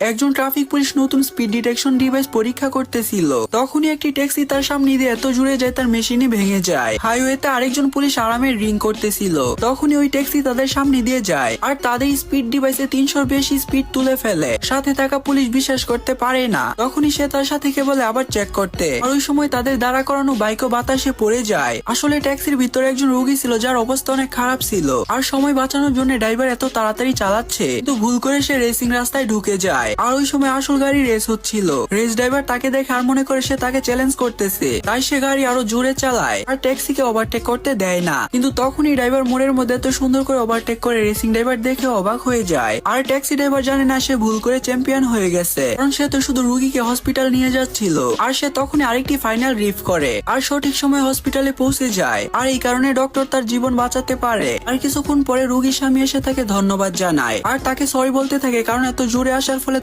একজন traffic police নতুন speed detection device পরীক্ষা করতেছিল। তখনই একটি ট্যাক্সি তার সামনে দিয়ে এত জুড়ে যায় তার মেশিনে ভেঙে যায়। হাইওয়েতে আরেকজন পুলিশ আরামে রিং করতেছিল। তখনই ওই ট্যাক্সি তাদের সামনে দিয়ে যায় আর তাদের স্পিড ডিভাইসে তিনশোর বেশি স্পিড তুলে ফেলে। সাথে থাকা পুলিশ বিশ্বাস করতে পারে না। তখনই সে তার সাথে বলে আবার চেক করতে। আর ওই সময় তাদের দাঁড়া করানো বাইকও বাতাসে পড়ে যায়। আসলে ট্যাক্সির ভিতরে একজন রোগী ছিল যার অবস্থা অনেক খারাপ ছিল। আর সময় বাঁচানোর জন্য ড্রাইভার এত তাড়াতাড়ি চালাচ্ছে। কিন্তু ভুল করে সে রেসিং রাস্তায় ঢুকে যায়। আর ওই সময় আসল গাড়ি রেস হচ্ছিল। রেস ড্রাইভার তাকে দেখে আর মনে করে সে তাকে চ্যালেঞ্জ করতেছে। তাই সে গাড়ি আরও জোরে চালায়। আর ট্যাক্সিকে ওভারটেক করতে দেয় না। কিন্তু তখনই ড্রাইভার মোড়ের মধ্যে এত সুন্দর করে ওভারটেক করে রেসিং ড্রাইভার দেখে অবাক হয়ে যায়। আর ট্যাক্সি ড্রাইভার জানে না সে ভুল করে চ্যাম্পিয়ন হয়ে গেছে। কারণ সে তো শুধু রুগীকে হসপিটাল নিয়ে যাচ্ছিল। আর সে তখনই আরেকটি ফাইনাল রিফ করে। আর সঠিক সময় হসপিটালে পৌঁছে যায়। আর এই কারণে ডক্টর তার জীবন বাঁচাতে পারে। আর কিছুক্ষণ পরে রুগীর স্বামী এসে তাকে ধন্যবাদ জানায়। আর তাকে সরি বলতে থাকে কারণ এত জোরে আসার ফলে